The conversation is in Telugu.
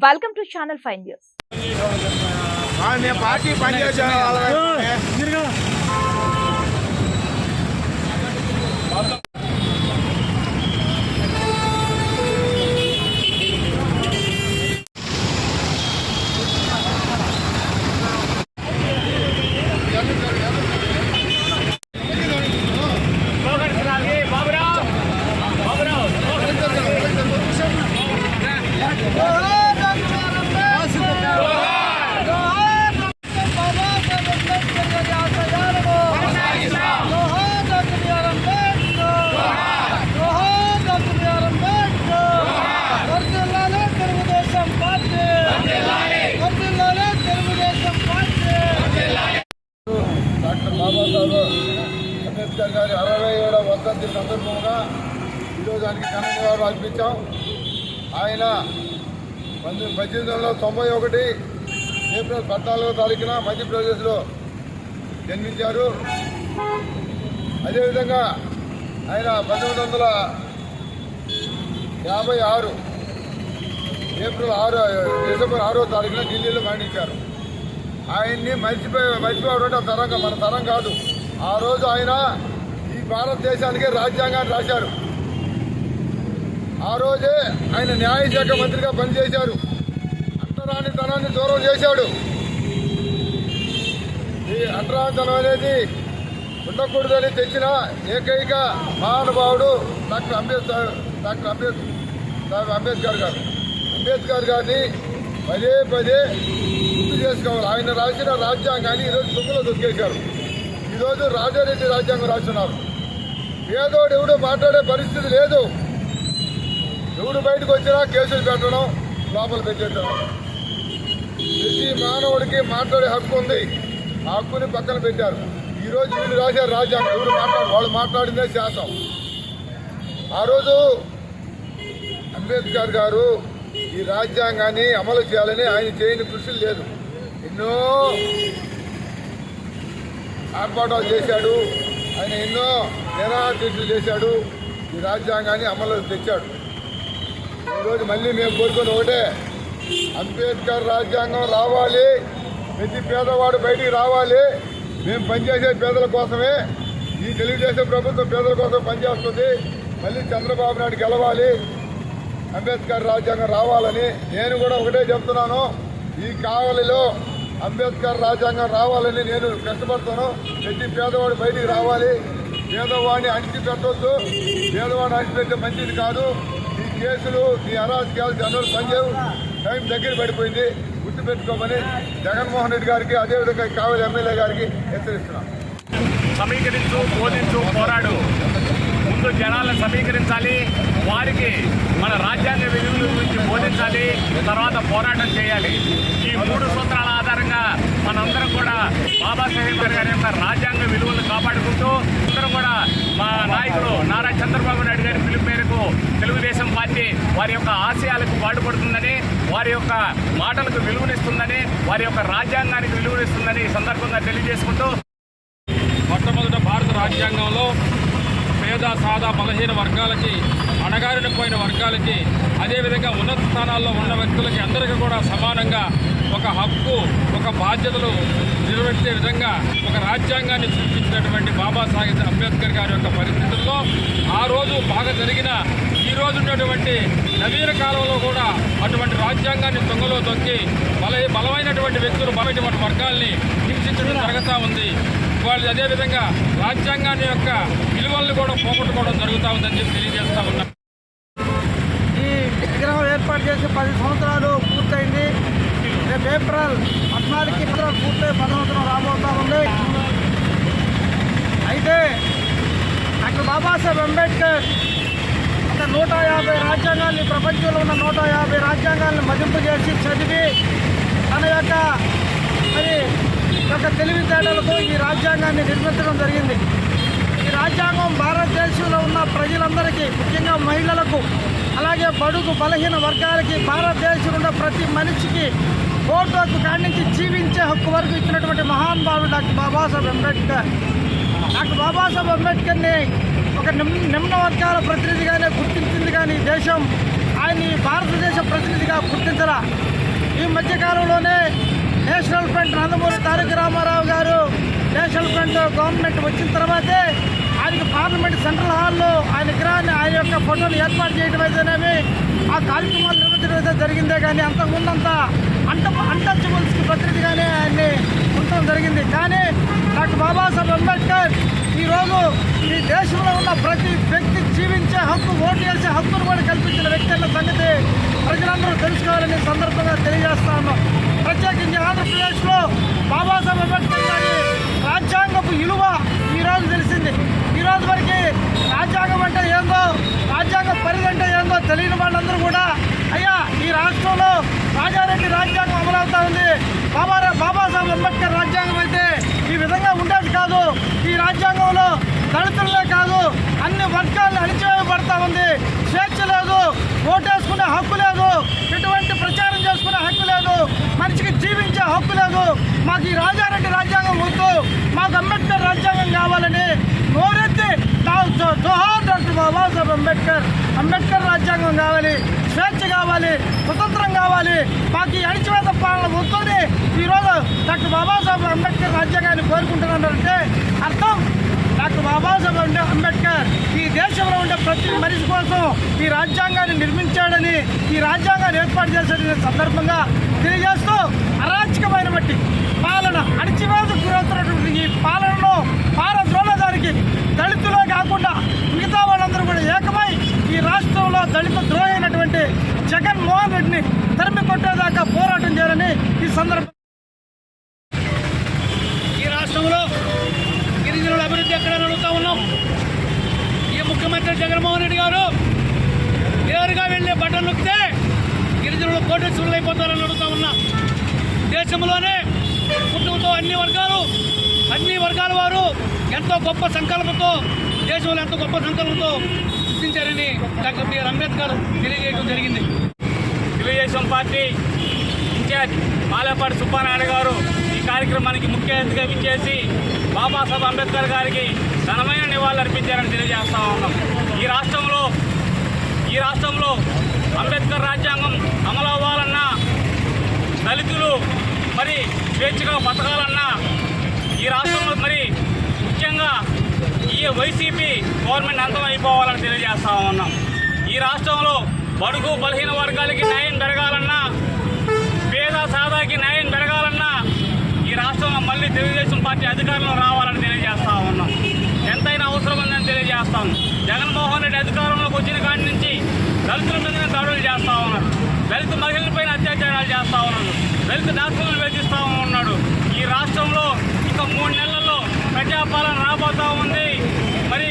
Welcome to Channel Five News party doctor Babasaheb Ambedkar గారి అరవై ఏడవ వర్ధంతి సందర్భంగా ఈరోజు ఆయనకి ఘన అర్పించాం. ఆయన పంతొమ్మిది పద్దెనిమిది వందల తొంభై ఒకటి ఏప్రిల్ పద్నాలుగో తారీఖున మధ్యప్రదేశ్లో జన్మించారు. అదేవిధంగా ఆయన పంతొమ్మిది వందల యాభై ఆరు ఏప్రిల్ ఆరు డిసెంబర్ ఆరో తారీఖున ఢిల్లీలో మరణించారు. ఆయన్ని మర్చిపోయి మర్చిపోవడం ఆ తరం మన తరం కాదు. ఆ రోజు ఆయన ఈ భారతదేశానికి రాజ్యాంగాన్ని రాశారు. ఆ రోజే ఆయన న్యాయశాఖ మంత్రిగా పనిచేశారు. అంటరానితనాన్ని దూరం చేశాడు. ఈ అంటరానితనం అనేది ఉండకూడదని తెచ్చిన ఏకైక మహానుభావుడు డాక్టర్ అంబేద్కర్ డాక్టర్ అంబేద్కర్ అంబేద్కర్ గారు. అంబేద్కర్ గారిని పదే పదే గుర్తు చేసుకోవాలి. ఆయన రాసిన రాజ్యాంగాన్ని ఈరోజు తుమ్ములో దొరికేశారు ఈరోజు రాజారెడ్డి రాజ్యాంగం రాస్తున్నారు. ఏదోడు ఎవడు మాట్లాడే పరిస్థితి లేదు. ఎవడు బయటకు వచ్చినా కేసులు పెట్టడం లోపల పెట్టేయడం ప్రతి మానవుడికి మాట్లాడే హక్కు ఉంది. ఆ హక్కుని పక్కన పెట్టారు. ఈరోజు వీళ్ళు రాశారు రాజ్యాంగం ఎవరు మాట్లాడు వాళ్ళు మాట్లాడిందే శాసనం. ఆ రోజు అంబేద్కర్ గారు ఈ రాజ్యాంగాన్ని అమలు చేయాలని ఆయన చేయని కృషి లేదు. ఎన్నో ఆర్భాటాలు చేశాడు. ఆయన ఎన్నో నిరాదీక్షలు చేశాడు. ఈ రాజ్యాంగాన్ని అమలు తెచ్చాడు. ఈరోజు మళ్ళీ మేము కోరుకుని ఒకటే. అంబేద్కర్ రాజ్యాంగం రావాలి. ప్రతి పేదవాడు బయటికి రావాలి. మేము పనిచేసే పేదల కోసమే. ఈ తెలుగుదేశం ప్రభుత్వం పేదల కోసం పనిచేస్తుంది. మళ్ళీ చంద్రబాబు నాయుడు గెలవాలి. అంబేద్కర్ రాజ్యాంగం రావాలని నేను కూడా ఒకటే చెప్తున్నాను. ఈ కావలిలో అంబేద్కర్ రాజ్యాంగం రావాలని నేను కష్టపడతాను. ప్రతి పేదవాడు బయటికి రావాలి. పేదవాడిని అణిచిపెట్టొద్దు. పేదవాడిని అణిచిపెట్టే మంచిది కాదు. ఈ కేసులు ఈ అరాజకీయాలు జనరల్ పనిచేయవు. టైం దగ్గర పడిపోయింది. గుర్తుపెట్టుకోమని జగన్మోహన్ రెడ్డి గారికి అదేవిధంగా కావలి ఎమ్మెల్యే గారికి హెచ్చరిస్తున్నాను. సమీకరించు బోధించు పోరాడు. ముందు జనాలను సమీకరించాలి. వారికి మన రాజ్యాంగ విలువల గురించి బోధించాలి తర్వాత పోరాటం చేయాలి. ఈ మూడు సూత్రాల ఆధారంగా మనందరం కూడా బాబాసాహెబ్ గారి యొక్క రాజ్యాంగ విలువలను కాపాడుకుంటూ అందరం కూడా మా నాయకుడు నారా చంద్రబాబు నాయుడు గారి పిలుపు మేరకు తెలుగుదేశం పార్టీ వారి యొక్క ఆశయాలకు పాటుపడుతుందని వారి యొక్క మాటలకు విలువనిస్తుందని వారి యొక్క రాజ్యాంగానికి విలువనిస్తుందని ఈ సందర్భంగా తెలియజేసుకుంటూ మొట్టమొదట భారత రాజ్యాంగంలో పేద సాదా బలహీన వర్గాలకి అణగారిన పోయిన వర్గాలకి అదేవిధంగా ఉన్నత స్థానాల్లో ఉన్న వ్యక్తులకి అందరికీ కూడా సమానంగా ఒక హక్కు ఒక బాధ్యతలు నిర్వహించే విధంగా ఒక రాజ్యాంగాన్ని సృష్టించినటువంటి బాబాసాహెబ్ అంబేద్కర్ గారి యొక్క పరిస్థితుల్లో ఆ రోజు బాగా జరిగిన ఈ రోజు ఉన్నటువంటి నవీన కాలంలో కూడా అటువంటి రాజ్యాంగాన్ని తొంగలో తొక్కి బల బలమైనటువంటి వ్యక్తులు బలమైనటువంటి వర్గాల్ని హింసించడం జరుగుతూ ఉంది. వాళ్ళు అదేవిధంగా రాజ్యాంగాన్ని యొక్క విలువలను కూడా పోగొట్టుకోవడం జరుగుతూ ఉందని చెప్పి తెలియజేస్తా ఉన్నారు ఈ విగ్రహం ఏర్పాటు చేసి పది సంవత్సరాలు పూర్తయింది. రేపు ఏప్రిల్ పద్నాలుగు సంవత్సరాలు పూర్తయి పది రాబోతా ఉంది. అయితే డాక్టర్ బాబాసాహెబ్ అంబేద్కర్ ఒక నూట యాభై రాజ్యాంగాల్ని ప్రపంచంలో ఉన్న నూట యాభై రాజ్యాంగాల్ని మదింపు చేసి చదివి తన యొక్క మరి యొక్క తెలివితేటలతో ఈ రాజ్యాంగాన్ని నిర్మించడం జరిగింది. ఈ రాజ్యాంగం భారతదేశంలో ఉన్న ప్రజలందరికీ ముఖ్యంగా మహిళలకు అలాగే బడుగు బలహీన వర్గాలకి భారతదేశంలో ఉన్న ప్రతి మనిషికి ఓటు హక్కు కాడి నుంచి జీవించే హక్కు వరకు ఇచ్చినటువంటి మహానుభావుడు డాక్టర్ బాబాసాహెబ్ అంబేద్కర్. డాక్టర్ బాబాసాహెబ్ అంబేద్కర్ని ఒక నిమ్ నిమ్న వర్గాల ప్రతినిధిగానే గుర్తించింది కానీ ఈ దేశం ఆయన భారతదేశ ప్రతినిధిగా గుర్తించరా ఈ మధ్యకాలంలోనే national front Nandamuri national front government వచ్చిన తర్వాతే ఆయనకి పార్లమెంట్ సెంట్రల్ హాల్లో ఆయన విగ్రహాన్ని ఆయన యొక్క ఫోటోలు ఏర్పాటు చేయడం అయితేనేమి ఆ కార్యక్రమాలు నిర్వహించడం అయితే జరిగిందే కానీ అంతకుముందంతా అంట అంటచబుల్స్కి ప్రతినిధిగానే ఆయన్ని ఉండటం జరిగింది. కానీ డాక్టర్ బాబాసాహెబ్ అంబేద్కర్ ఈరోజు ఈ దేశంలో ఉన్న ప్రతి వ్యక్తి జీవించే హక్కు ఓటు చేసే హక్కును కూడా కల్పించిన వ్యక్తి అన్న సంగతి ప్రజలందరూ తెలుసుకోవాలని సందర్భంగా తెలియజేస్తా ఉన్నాం. ప్రత్యేకించి ఆంధ్రప్రదేశ్లో బాబాసాహెబ్ అంబేద్కర్ గారి రాజ్యాంగపు విలువ ఈరోజు తెలిసింది ఈ రోజు వరకు రాజ్యాంగం అంటే ఏందో రాజ్యాంగ పరిధి అంటే ఏందో తెలియని వాళ్ళందరూ కూడా అయ్యా ఈ రాష్ట్రంలో రాజారెడ్డి రాజ్యాంగం అమలవుతా ఉంది బాబా బాబాసాహెబ్ అంబేద్కర్ రాజ్యాంగం అయితే ఈ విధంగా ఉండేది కాదు. ఈ రాజ్యాంగంలో దళితులనే కాదు అన్ని వర్గాలను అణిచివేయబడతా ఉంది. స్వేచ్ఛ లేదు ఓటేసుకునే హక్కు లేదు ఎటువంటి ప్రచారం చేసుకునే హక్కు లేదు మనిషికి జీవించే హక్కు లేదు. మాకు ఈ రాజారెడ్డి రాజ్యాంగం వద్దు మాకు అంబేద్కర్ రాజ్యాంగం కావాలని నోరెత్తి తా- జో- జోహార్ డాక్టర్ బాబాసాహెబ్ అంబేద్కర్ అంబేద్కర్ రాజ్యాంగం కావాలి స్వేచ్ఛ కావాలి స్వతంత్రం కావాలి. మాకు ఈ అణిచివేత పాలన వద్దని ఈరోజు డాక్టర్ బాబాసాహెబ్ అంబేద్కర్ రాజ్యాంగాన్ని కోరుకుంటున్నారంటే అర్థం. డాక్టర్ బాబాసాహెబ్ అంటే అంబేద్కర్ ఈ దేశంలో ఉండే ప్రతి మనిషి కోసం ఈ రాజ్యాంగాన్ని నిర్మించాడని ఈ రాజ్యాంగాన్ని ఏర్పాటు చేసిన సందర్భంగా తెలియజేస్తూ అరాచకమైన బట్టి పాలన అణిచివేత గురవుతున్నటువంటి ఈ పాలనను పారద్రోలదానికి దళితులు కాకుండా మిగతా వాళ్ళందరూ కూడా ఏకమై ఈ రాష్ట్రంలో దళిత ద్రోహి అయినటువంటి జగన్మోహన్ రెడ్డిని తరిమి కొట్టేదాకా పోరాటం చేయాలని ఈ సందర్భం ఈ రాష్ట్రంలో గిరిజనుల అభివృద్ధి ఎక్కడ అడుగుతా ఉన్నాం? ఈ ముఖ్యమంత్రి జగన్మోహన్ రెడ్డి గారు నేరుగా వెళ్ళే బట్టలు నొక్కితే గిరిజనులు కోటేశ్వరులు అయిపోతారని అడుగుతా ఉన్నా. దేశంలోనే పుట్టుకతో అన్ని వర్గాలు అన్ని వర్గాల వారు ఎంతో గొప్ప సంకల్పంతో దేశంలో ఎంతో గొప్ప సంకల్పంతో సృష్టించారని డాక్టర్ బిఆర్ అంబేద్కర్ తెలియజేయడం జరిగింది. తెలుగుదేశం పార్టీ ఇన్ఛార్జ్ మాలేపాటి సుబ్బానాయుడు గారు ఈ కార్యక్రమానికి ముఖ్య అతిథిగా విచ్చేసి బాబాసాహెబ్ అంబేద్కర్ గారికి ఘనమైన నివాళులు అర్పించారని తెలియజేస్తా ఉన్నాం. ఈ రాష్ట్రంలో ఈ రాష్ట్రంలో అంబేద్కర్ రాజ్యాంగం అమలు అవ్వాలన్నా దళితులు మరి స్వేచ్ఛగా బతకాలన్నా ఈ రాష్ట్రంలో మరి ముఖ్యంగా ఈ వైసీపీ గవర్నమెంట్ అంతం అయిపోవాలని తెలియజేస్తా ఉన్నాం. ఈ రాష్ట్రంలో బడుగు బలహీన వర్గాలకి న్యాయం పెరగాలన్నా పేద సాదాకి న్యాయం పెరగాలన్నా ఈ రాష్ట్రంలో మళ్ళీ తెలుగుదేశం పార్టీ అధికారంలో రావాలని తెలియజేస్తా ఉన్నాం. ఎంతైనా అవసరం ఉందని తెలియజేస్తాం జగన్మోహన్ రెడ్డి అధికారంలోకి వచ్చిన కాడి నుంచి దళితుల మీద దాడులు చేస్తూ ఉన్నారు. దళిత మహిళలపైన అత్యాచారాలు చేస్తూ ఉన్నాడు దళిత డాక్టర్లను వేధిస్తూ ఉన్నాడు. ఈ రాష్ట్రంలో ఇక మూడు నెలల్లో ప్రజాపాలన రాబోతా ఉంది. మరి